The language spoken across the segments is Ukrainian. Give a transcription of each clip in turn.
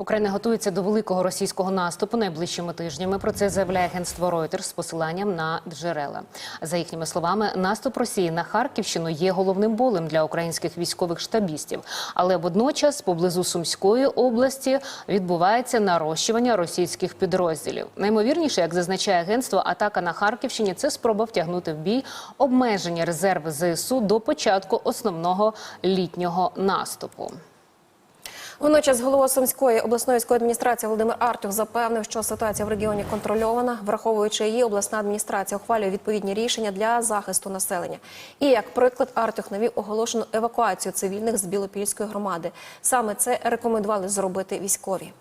Україна готується до великого російського наступу найближчими тижнями. Про це заявляє агентство Reuters з посиланням на джерела. За їхніми словами, наступ Росії на Харківщину є головним болем для українських військових штабістів. Але водночас, поблизу Сумської області, відбувається нарощування російських підрозділів. Наймовірніше, як зазначає агентство, атака на Харківщині це спроба втягнути в бій обмежені резерви ЗСУ до початку основного літнього наступу. Водночас голова Сумської обласної військової адміністрації Володимир Артюх запевнив, що ситуація в регіоні контрольована, враховуючи її, обласна адміністрація ухвалює відповідні рішення для захисту населення. І як приклад, Артюх навів оголошену евакуацію цивільних з Білопільської громади. Саме це рекомендували зробити військові.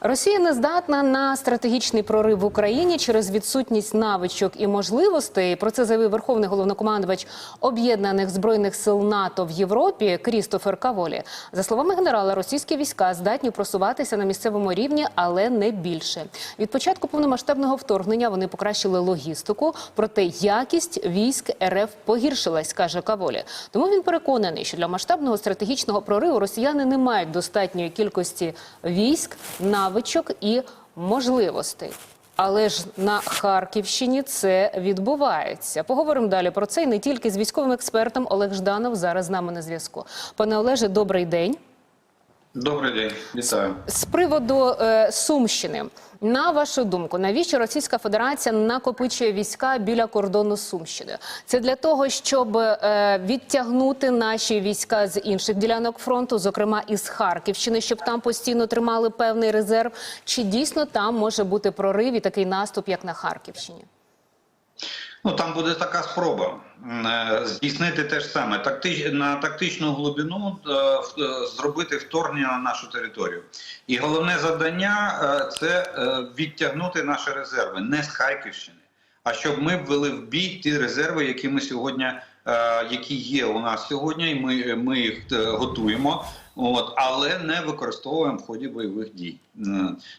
Росія не здатна на стратегічний прорив в Україні через відсутність навичок і можливостей. Про це заявив верховний головнокомандувач об'єднаних збройних сил НАТО в Європі Крістофер Каволі. За словами генерала, російські війська здатні просуватися на місцевому рівні, але не більше. Від початку повномасштабного вторгнення вони покращили логістику, проте якість військ РФ погіршилась, каже Каволі. Тому він переконаний, що для масштабного стратегічного прориву росіяни не мають достатньої кількості військ, навичок і можливостей. Але ж на Харківщині це відбувається. Поговоримо далі про це і не тільки з військовим експертом Олег Жданов зараз з нами на зв'язку. Пане Олеже, добрий день. Добрий день, вітаю. З приводу е, Сумщини, на вашу думку, навіщо Російська Федерація накопичує війська біля кордону Сумщини? Це для того, щоб е, відтягнути наші війська з інших ділянок фронту, зокрема із Харківщини, щоб там постійно тримали певний резерв. Чи дійсно там може бути прорив і такий наступ, як на Харківщині? Ну там буде така спроба е, здійснити те ж саме такти, на тактичну глибину е, е, зробити вторгнення на нашу територію. І головне завдання це відтягнути наші резерви не з Харківщини, а щоб ми ввели в бій ті резерви, які ми сьогодні, які є у нас сьогодні, і ми, ми їх е, готуємо. От, але не використовуємо в ході бойових дій.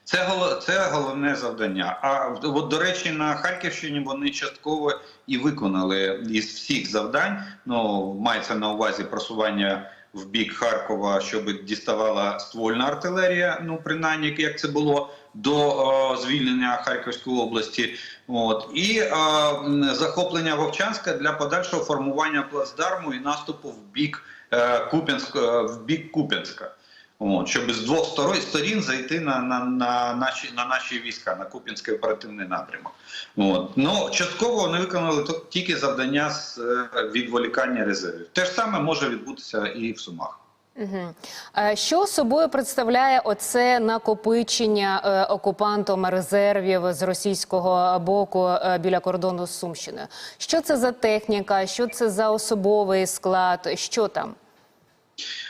Це голо- це головне завдання. А от до речі, на Харківщині вони частково і виконали із всіх завдань. Ну мається на увазі просування в бік Харкова, щоб діставала ствольна артилерія. Ну принаймні, як це було до о, звільнення Харківської області. От і е, захоплення Вовчанська для подальшого формування плацдарму і наступу в бік е, Куп'янськ, е, в бік Куп'янська. От, щоб з двох сторін зайти на, на, на, наші, на наші війська, на Куп'янський оперативний напрямок. От. Ну, частково вони виконали тільки завдання з е, відволікання резервів. Те ж саме може відбутися і в Сумах. Угу. Що собою представляє оце накопичення е, окупантом резервів з російського боку е, біля кордону з Сумщиною? Що це за техніка? Що це за особовий склад? Що там?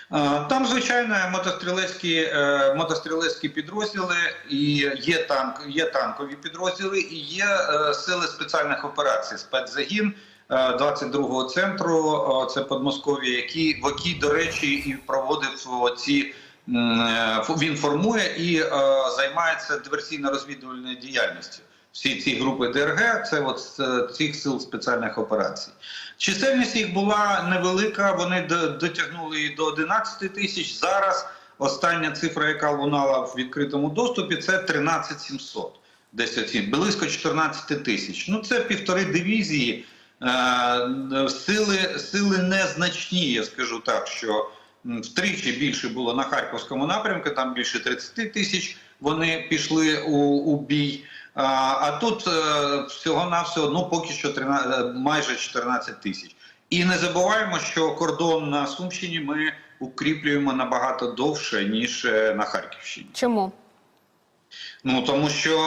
Там, звичайно, мотострілецькі, е, мотострілецькі підрозділи, і є танк, є танкові підрозділи, і є е, сили спеціальних операцій, спецзагін е, 22-го центру, е, це Подмосков'я, які в якій, до речі, і проводив ці. Він формує і займається диверсійно-розвідувальною діяльністю. Всі ці групи ДРГ це от з е, цих сил спеціальних операцій. Чисельність їх була невелика. Вони дотягнули її до 11 тисяч. Зараз остання цифра, яка лунала в відкритому доступі, це 13 700. Десь близько 14 тисяч. Ну це півтори дивізії. Е, Сили, сили незначні, я скажу так, що втричі більше було на харківському напрямку, там більше 30 тисяч вони пішли у, у бій. А, тут е, всього-навсього, ну поки що 13, е, майже 14 тисяч. І не забуваємо, що кордон на Сумщині ми укріплюємо набагато довше, ніж е, на Харківщині. Чому? Ну тому що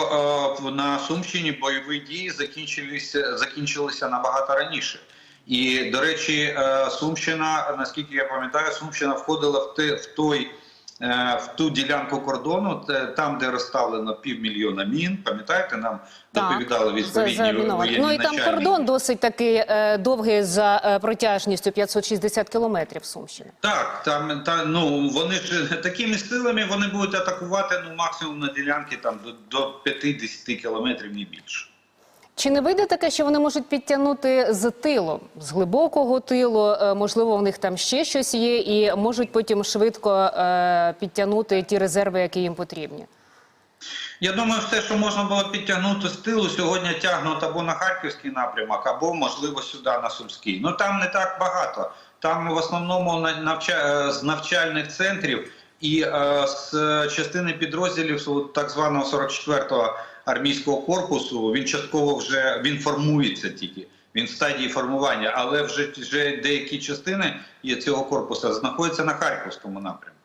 е, на Сумщині бойові дії закінчилися, закінчилися набагато раніше. І, до речі, е, Сумщина, наскільки я пам'ятаю, Сумщина входила в, те, в той. Е, В ту ділянку кордону, там, де розставлено півмільйона мін, пам'ятаєте, нам доповідали за- відповідні воєнні Ну і там кордон досить такий е, довгий за е, протяжністю 560 кілометрів Сумщини. Так, там та ну вони ж такими силами вони будуть атакувати ну максимум на ділянки там до, до 50 кілометрів, не більше. Чи не вийде таке, що вони можуть підтягнути з тилу, з глибокого тилу? е, Можливо, у них там ще щось є, і можуть потім швидко е, підтягнути ті резерви, які їм потрібні? Я думаю, все, що можна було підтягнути з тилу, сьогодні тягнуть або на харківський напрямок, або можливо сюди на Сумський. Ну там не так багато. Там в основному навча... е, з навчальних центрів і е, з частини підрозділів так званого 44-го армійського корпусу. Він частково вже він формується тільки. Він в стадії формування, але вже, вже деякі частини цього корпусу знаходяться на харківському напрямку.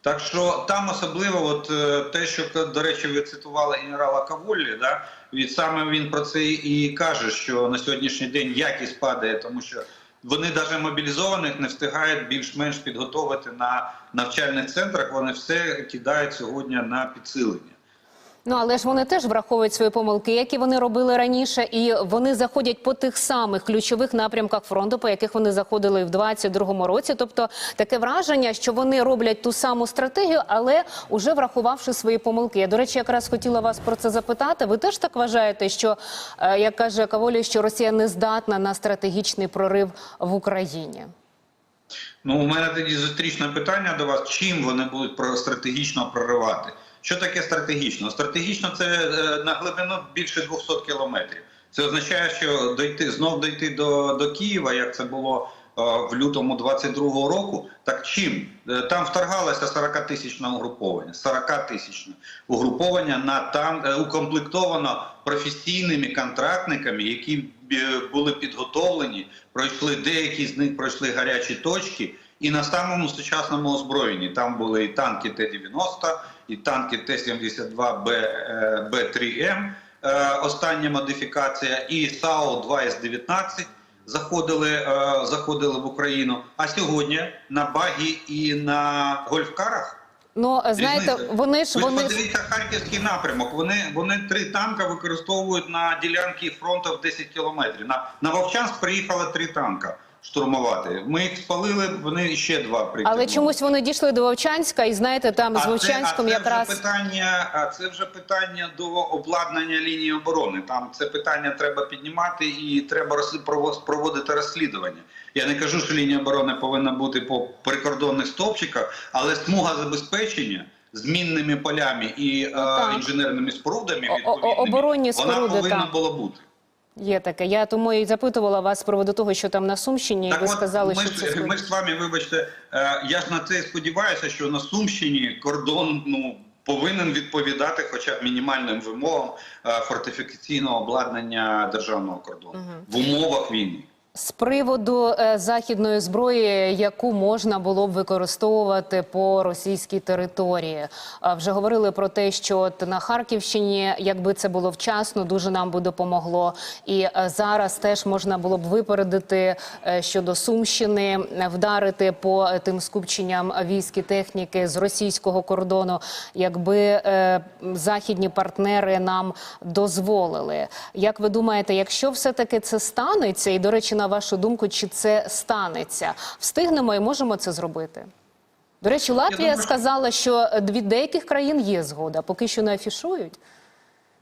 Так що там особливо, от е, те, що до речі, ви цитували генерала Кавуллі, да від саме він про це і каже, що на сьогоднішній день якість падає, тому що вони навіть мобілізованих не встигають більш-менш підготовити на навчальних центрах. Вони все кидають сьогодні на підсилення. Ну але ж вони теж враховують свої помилки, які вони робили раніше, і вони заходять по тих самих ключових напрямках фронту, по яких вони заходили в 22-му році. Тобто таке враження, що вони роблять ту саму стратегію, але уже врахувавши свої помилки. Я до речі, якраз хотіла вас про це запитати. Ви теж так вважаєте, що е, як каже Каволі, що Росія не здатна на стратегічний прорив в Україні? Ну, у мене тоді зустрічне питання до вас: чим вони будуть стратегічно проривати? Що таке стратегічно? Стратегічно це е, на глибину більше 200 кілометрів. Це означає, що дойти знов дойти до, до Києва, як це було е, в лютому 22-го року. Так чим Е, там вторгалося 40 тисячне угруповання, 40 тисячне угруповання на там укомплектовано професійними контрактниками, які були підготовлені, пройшли деякі з них пройшли гарячі точки. І на самому сучасному озброєнні там були і танки Т-90, і танки Т-72Б е, Б3М, е, остання модифікація, і САУ 2С-19 заходили, е, заходили в Україну. А сьогодні на багі і на гольфкарах Ну знаєте, вони ж вони подивіться харківський напрямок. Вони вони три танка використовують на ділянці фронту в 10 кілометрів. На на Вовчанськ приїхало три танка штурмувати. Ми їх спалили. Вони ще два притягнули. але чомусь вони дійшли до Вовчанська, і знаєте, там з А це- Вовчанськом а це якраз. вже питання. А це вже питання до обладнання лінії оборони. Там це питання треба піднімати і треба проводити розслідування. Я не кажу, що лінія оборони повинна бути по прикордонних стовпчиках, але смуга забезпечення. з мінними полями і е, інженерними спорудами О- о- відповідними, оборонні вона споруди, повинна так. була бути. Є таке. Я тому і запитувала вас з приводу того, що там на Сумщині, і ви сказали, ми, що це ми ж з вами, вибачте, е, я ж на це сподіваюся, що на Сумщині кордон ну повинен відповідати, хоча б мінімальним вимогам е, фортифікаційного обладнання державного кордону в умовах війни. З приводу е, західної зброї, яку можна було б використовувати по російській території. Вже говорили про те, що от на Харківщині, якби це було вчасно, дуже нам би допомогло. І е, зараз теж можна було б випередити е, щодо Сумщини, вдарити по тим скупченням військ і техніки з російського кордону, якби західні партнери нам дозволили. Як ви думаєте, якщо все-таки це станеться, і до речі, на вашу думку, чи це станеться, встигнемо і можемо це зробити? До речі, Латвія думаю, сказала, що від деяких країн є згода, поки що не афішують.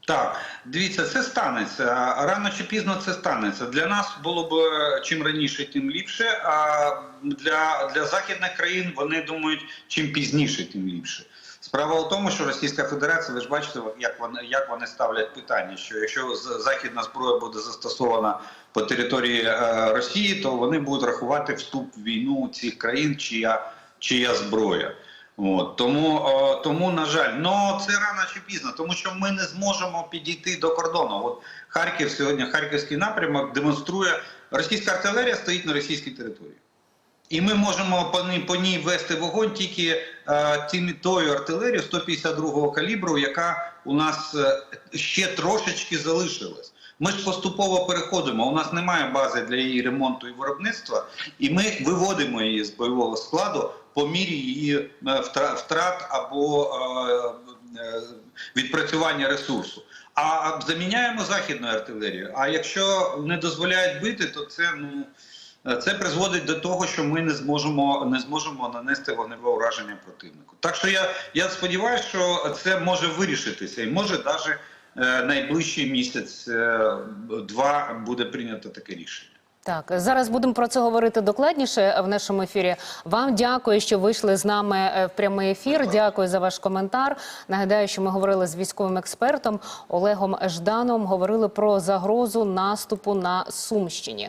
Так, дивіться, це станеться. Рано чи пізно це станеться. Для нас було б е, чим раніше, тим ліпше. А для, для західних країн вони думають, чим пізніше, тим ліпше. Справа в тому, що Російська Федерація, ви ж бачите, як вони як вони ставлять питання, що якщо західна зброя буде застосована по території е, Росії, то вони будуть рахувати вступ в війну цих країн, чия, чия зброя. От тому, о, тому на жаль, ну це рано чи пізно, тому що ми не зможемо підійти до кордону. От Харків сьогодні, харківський напрямок демонструє, російська артилерія стоїть на російській території. І ми можемо по ній, по ній вести вогонь тільки е, тою артилерією 152-го калібру, яка у нас е, ще трошечки залишилась. Ми ж поступово переходимо. У нас немає бази для її ремонту і виробництва, і ми виводимо її з бойового складу по мірі її е, втрат або е, е, відпрацювання ресурсу. А заміняємо західну артилерію. А якщо не дозволяють бити, то це ну. Це призводить до того, що ми не зможемо не зможемо нанести вогневе ураження противнику. Так що я, я сподіваюся, що це може вирішитися, і може навіть найближчий місяць е, два буде прийнято таке рішення. Так, зараз будемо про це говорити докладніше в нашому ефірі. Вам дякую, що вийшли з нами е, в прямий ефір. Дякую за ваш коментар. Нагадаю, що ми говорили з військовим експертом Олегом Жданом. Говорили про загрозу наступу на Сумщині.